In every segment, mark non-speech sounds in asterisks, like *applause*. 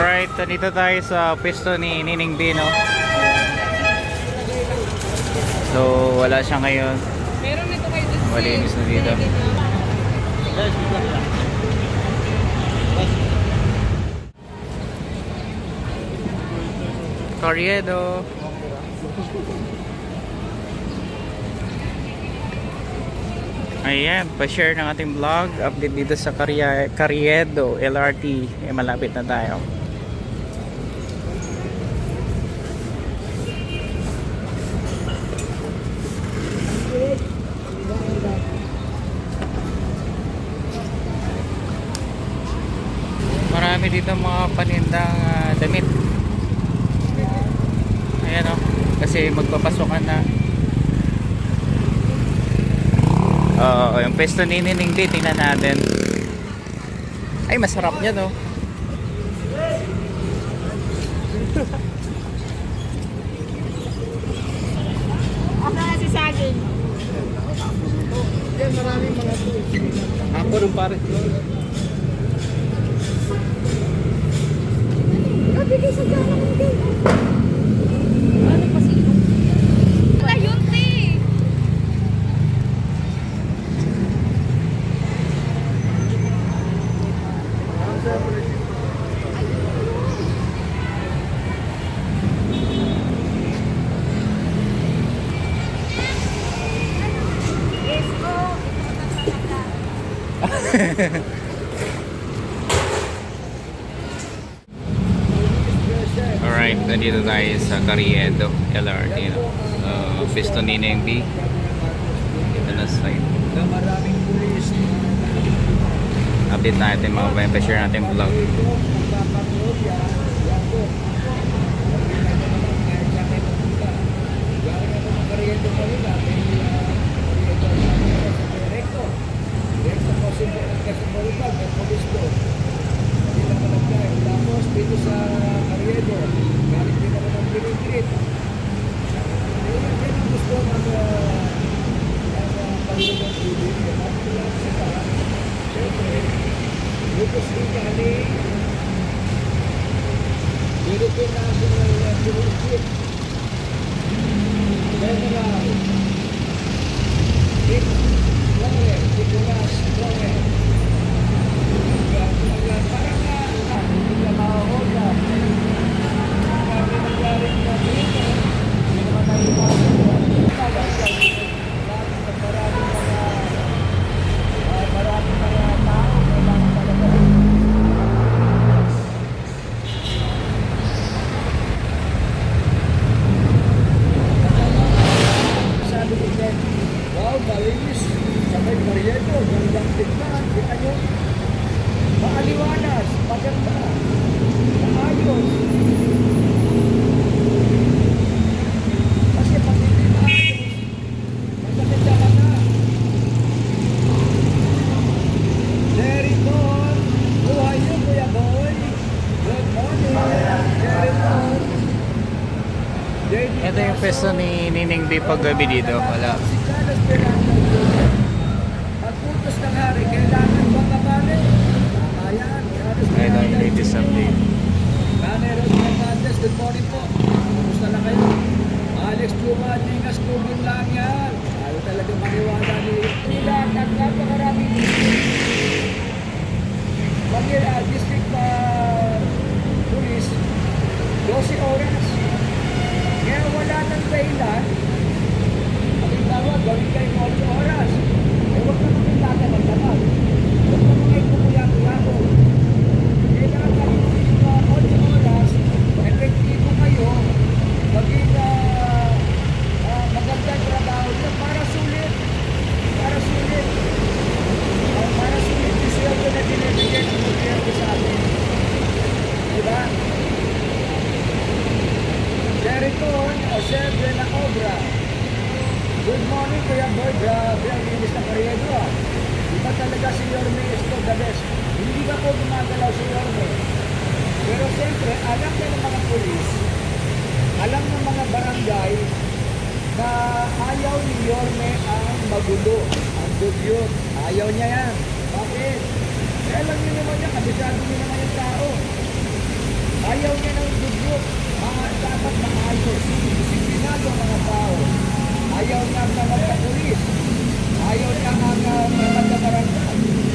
Alright, dito tayo sa pwesto ni Nining B, no? So, wala siya ngayon. Meron nito kayo dito. Malinis na dito. Carriedo. Ayan, pa-share ng ating vlog. Update dito sa Carrie- Carriedo, LRT. Eh, malapit na tayo. Marami dito mga panindang ah, damit. Ayan o. Kasi magpapasokan na. Oo, yung pesto ni Nining D, tingnan natin. Ay, masarap niya no. Ako na si Saging. Maraming mga Ako nung pare. Nabigay sa dyan ako din. Ano pa sino? Wala yun, te. *laughs* Alright, nandito tayo sa Carriedo, LRT. No? Uh, pesto ni Nining B. Ito na side. Maraming pulis. Update natin mga ba, pa-share natin vlog. Magpapanood yan. Yan po. Galing ako ng Cariento Manila. May Directo. Directo po si Kasimbolibag. May polis ko. Manila Malagay. Tapos dito sa Cariento. Galing din ako ng Pinigrit. Ayun yan ang gusto ng uh, ng Panginoon TV. At lang sila. Siyempre, Lucas Italy, Philippine National Championship, General, Dick Lowe, Nicolas Lowe. Parang na, hindi ka makahola. Kami nangyaring na dito, hindi naman tayo makahola. Maraming mga Ah, maraming mga tao kailangan talaga sabi ko din, wow, malinis. Sa may baryeto, gandang tignan. Kita nyo, maaliwanas, maganda, maayos. Kasi pag hindi maayos, masakit sa mata. Jerry Paul, buhay niyo Kuya Boy. Good morning, Jerry Paul. JD Pesto ni Nining B paggabi dito. Wala. Si Carlos Fernando. Pagpuntos ng hari, kailangan bang kabali? Tama yan, Carlos yung Fernandez. latest update. Rose Fernandez, good morning po. Kumusta na kayo? Alex Chuma, Dingas, Kubin lang yan. Ayaw talaga maniwala ni Sila, at napakarami. Manila District uh, Police, 12 oras. Kaya wala nang dahilan. Halimbawa, gawin kayo 8 oras. Eh, huwag naman yung tatamad-tamad. Huwag naman kayo kumuya-kuya-ko. Kailangan Joseph de la Obra. Good morning, Kuya Boy. Grabe, ang linis na karyedo ah. Iba talaga si Yorme Esto the best. Hindi ka po gumagalaw si Yorme. Pero siyempre, alam na ng mga polis, alam ng mga barangay na ayaw ni Yorme ang magulo, ang dugyot. Ayaw niya yan. Bakit? Eh, alam niyo naman yan, kabisado niyo naman yung tao. Ayaw niya ng good dugyot. Dapat, dapat maayos. Disiplinado ang mga tao. Ayaw niya ang mga pulis. Ayaw niya ang ah, mga taga-barangay.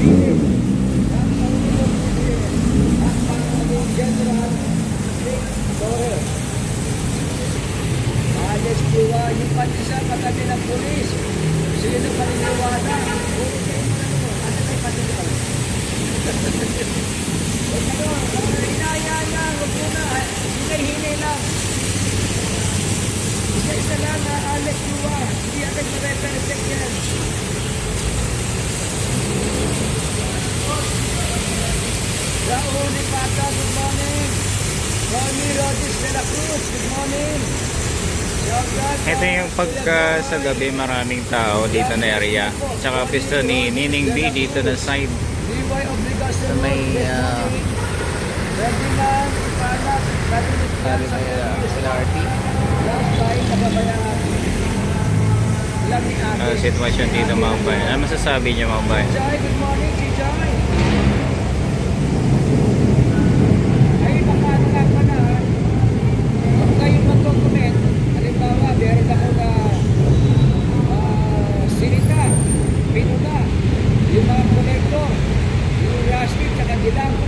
Amen. Ito yung pagka sa gabi maraming tao dito na area. Tsaka pisto ni Nining B dito na side. Sa may uh, sabi sa LRT. Uh, ah, sitwasyon dito mga bayan. Ano masasabi niyo mga bayan? Ang gitang.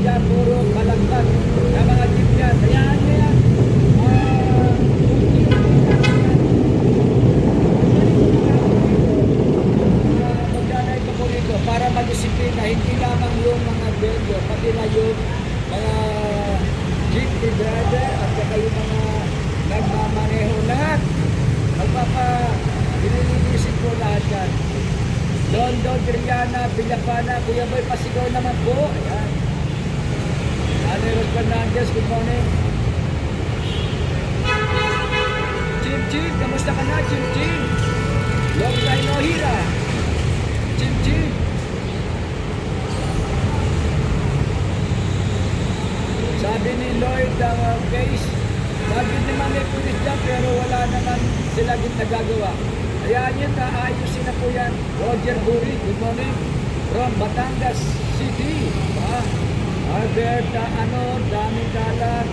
niya, puro balagtas na mga jeep niya. Sayaan niya yan. Ah, ah, para mag-disiplina, hindi lamang yung mga vendor, pati na yung mga jeep driver at saka yung mga nagmamaneho lahat. Magpapa, binilinisip ko lahat yan. London, Triana, Villapana, Kuya Boy, Pasigaw naman po. Ayan. General Fernandez, good morning. Jim Jim, kamusta ka na, Jim Jim? Long time no hira. Albert, da, ano, dami dalag.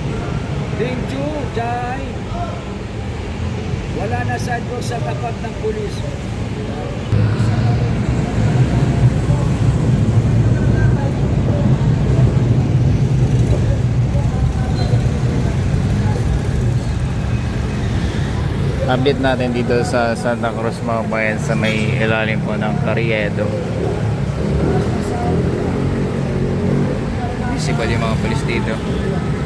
Dingju, Jai. Wala na sidewalk sa tapat ng pulis. update natin dito sa Santa Cruz mga bayan sa may ilalim po ng Carriedo possible yung mga polis dito.